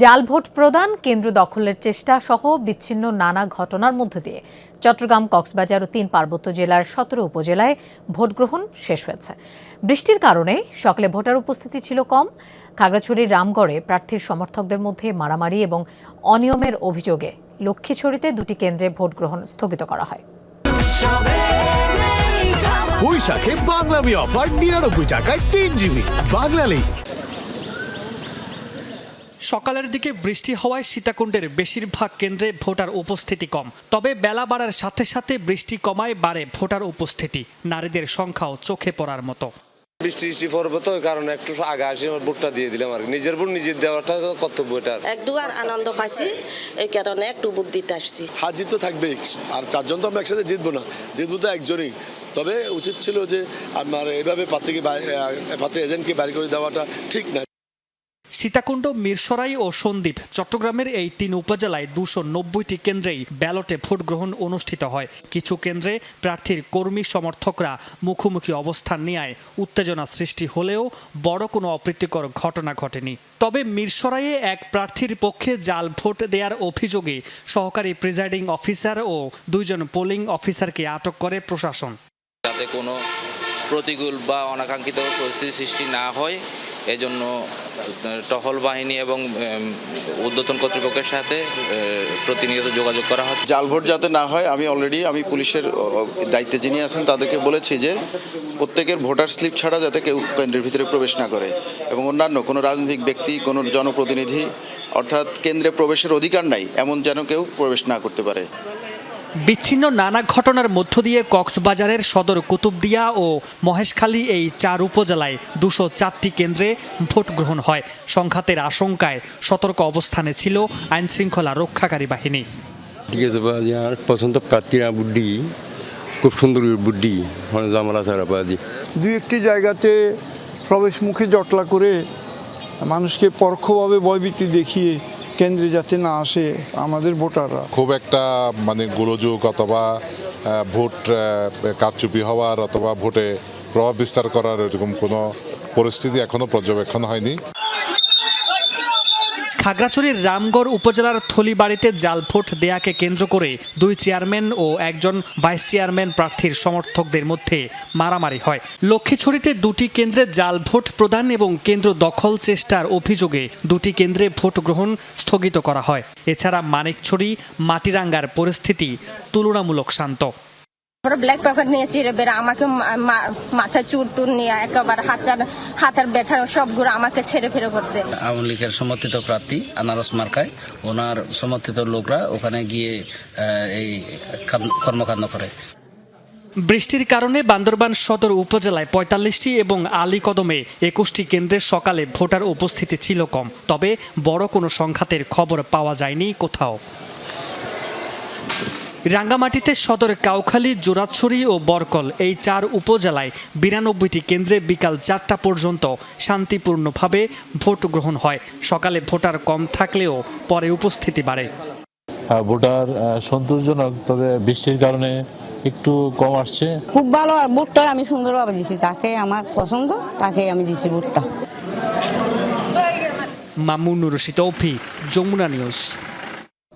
জাল ভোট প্রদান, কেন্দ্র দখলের চেষ্টা সহ বিচ্ছিন্ন নানা ঘটনার মধ্য দিয়ে চট্টগ্রাম, কক্সবাজার ও তিন পার্বত্য জেলার সতেরো উপজেলায় ভোট গ্রহণ শেষ হয়েছে। বৃষ্টির কারণে সকালে ভোটার উপস্থিতি ছিল কম। খাগড়াছড়ির রামগড়ে প্রার্থীর সমর্থকদের মধ্যে মারামারি এবং অনিয়মের অভিযোগে লক্ষ্মীছড়িতে দুটি কেন্দ্রে ভোট গ্রহণ স্থগিত করা হয়। বৈশাখে বাংলামি অফার নিরানব্বই টাকায় তিন জিবি বাংলা সকালের দিকে বৃষ্টি হওয়ায় সীতাকুণ্ডের বেশিরভাগ কেন্দ্রে ভোটার উপস্থিতি কম। তবে বেলা বাড়ার সাথে সাথে বৃষ্টি কমায় বাড়ে ভোটার উপস্থিতি। নারীদের সংখ্যাও চোখে পড়ার মতো। বৃষ্টি বৃষ্টি পড়বে তো কারণে একটু আগে আসি আমার ভোটটা দিয়ে দিলাম আর নিজের ভোট নিজের দেওয়াটা তো কর্তব্য এটা এক দুবার আনন্দ পাইছি এই কারণে একটু বুদ্ধ দিতে আসছি। হার জিত তো থাকবেই আর চারজন তো আমরা একসাথে জিতবো না। জিতবো তো একজনই। তবে উচিত ছিল যে আমার এভাবে আহ, প্রার্থী এজেন্টকে বাইরে করে দেওয়াটা ঠিক না। সীতাকুণ্ড, মিরসরাই ও সন্দ্বীপ চট্টগ্রামের এই তিন উপজেলায় দুশো নব্বইটি কেন্দ্রেই ব্যালটে ভোট গ্রহণ অনুষ্ঠিত হয়। কিছু কেন্দ্রে প্রার্থীর কর্মী সমর্থকরা মুখোমুখি অবস্থান নেয় উত্তেজনা সৃষ্টি হলেও বড় কোনো অপ্রীতিকর ঘটনা ঘটেনি। তবে মিরসরাইয়ে এক প্রার্থীর পক্ষে জাল ভোট দেওয়ার অভিযোগে সহকারী প্রিজাইডিং অফিসার ও দুইজন পোলিং অফিসারকে আটক করে প্রশাসন। যাতে কোনো প্রতিকূল বা অনাকাঙ্ক্ষিত পরিস্থিতি সৃষ্টি না হয় এজন্য টহল বাহিনী এবং ঊর্ধ্বতন কর্তৃপক্ষের সাথে প্রতিনিয়ত যোগাযোগ করা হচ্ছে জাল ভোট যাতে না হয়, আমি অলরেডি আমি পুলিশের দায়িত্বে যিনি আছেন, তাদেরকে বলেছি যে, প্রত্যেকের ভোটার স্লিপ ছাড়া যাতে কেউ কেন্দ্রের ভিতরে প্রবেশ না করে। এবং অন্যান্য, কোনো রাজনৈতিক ব্যক্তি, কোনো জনপ্রতিনিধি, অর্থাৎ কেন্দ্রে প্রবেশের অধিকার নাই, এমন যেন কেউ প্রবেশ না করতে পারে। বিচ্ছিন্ন নানা ঘটনার মধ্য দিয়ে কক্সবাজারের সদর কুতুবদিয়া ও মহেশখালী এই চার উপজেলায় দুশো চারটি কেন্দ্রে ভোট গ্রহণ হয়। সংঘাতের আশঙ্কায় সতর্ক অবস্থানে ছিল আইনশৃঙ্খলা রক্ষাকারী বাহিনী। ঠিক আছে পছন্দ প্রার্থীরা বুদ্ধি খুব সুন্দর বুদ্ধি মানে জামালা ছাড়া বাজি দুই একটি জায়গাতে প্রবেশ মুখে জটলা করে মানুষকে পরোক্ষভাবে ভয়ভীতি দেখিয়ে কেন্দ্রে যাতে না আসে আমাদের ভোটাররা। খুব একটা মানে গোলযোগ অথবা ভোট কারচুপি হওয়ার অথবা ভোটে প্রভাব বিস্তার করার এরকম কোনো পরিস্থিতি এখনও পর্যবেক্ষণ হয়নি। খাগড়াছড়ির রামগড় উপজেলার থলিবাড়িতে জাল ভোট দেয়াকে কেন্দ্র করে দুই চেয়ারম্যান ও একজন ভাইস চেয়ারম্যান প্রার্থীর সমর্থকদের মধ্যে মারামারি হয়। লক্ষ্মীছড়িতে দুটি কেন্দ্রে জাল ভোট প্রদান এবং কেন্দ্র দখল চেষ্টার অভিযোগে দুটি কেন্দ্রে ভোট গ্রহণ স্থগিত করা হয়। এছাড়া মানিকছড়ি, মাটিরাঙ্গার পরিস্থিতি তুলনামূলক শান্ত। ওরা ব্ল্যাক পেপার নিয়ে চিরে বেড়ে আমাকে মা- মা- মাথায় চুর তুর নিয়ে একেবারে হাতের হাতের ব্যথা সবগুলো আমাকে ছেড়ে ফেরে করছে। আওয়ামী লীগের সমর্থিত প্রার্থী আনারস মার্কায় ওনার সমর্থিত লোকরা ওখানে গিয়ে এই কর্মকাণ্ড করে। বৃষ্টির কারণে বান্দরবান সদর উপজেলায় পঁয়তাল্লিশটি এবং আলীকদমে একুশটি কেন্দ্রে সকালে ভোটার উপস্থিতি ছিল কম তবে বড় কোনো সংঘাতের খবর পাওয়া যায়নি কোথাও। রাঙ্গামাটিতে সদর কাউখালী জোড়াছড়ি ও বরকল এই চার উপজেলায় বিরানব্বইটি কেন্দ্রে বিকাল চারটা পর্যন্ত শান্তিপূর্ণভাবে ভোট গ্রহণ হয়। সকালে ভোটার কম থাকলেও পরে উপস্থিতি বাড়ে। ভোটার সন্তোষজনক তবে বৃষ্টির কারণে একটু কম আসছে। খুব ভালো আর ভোটটা আমি সুন্দরভাবে দিছি যাকে আমার পছন্দ তাকে আমি দিছি বুটটা মামুনুর রশিদ তৌফিক যমুনা নিউজ।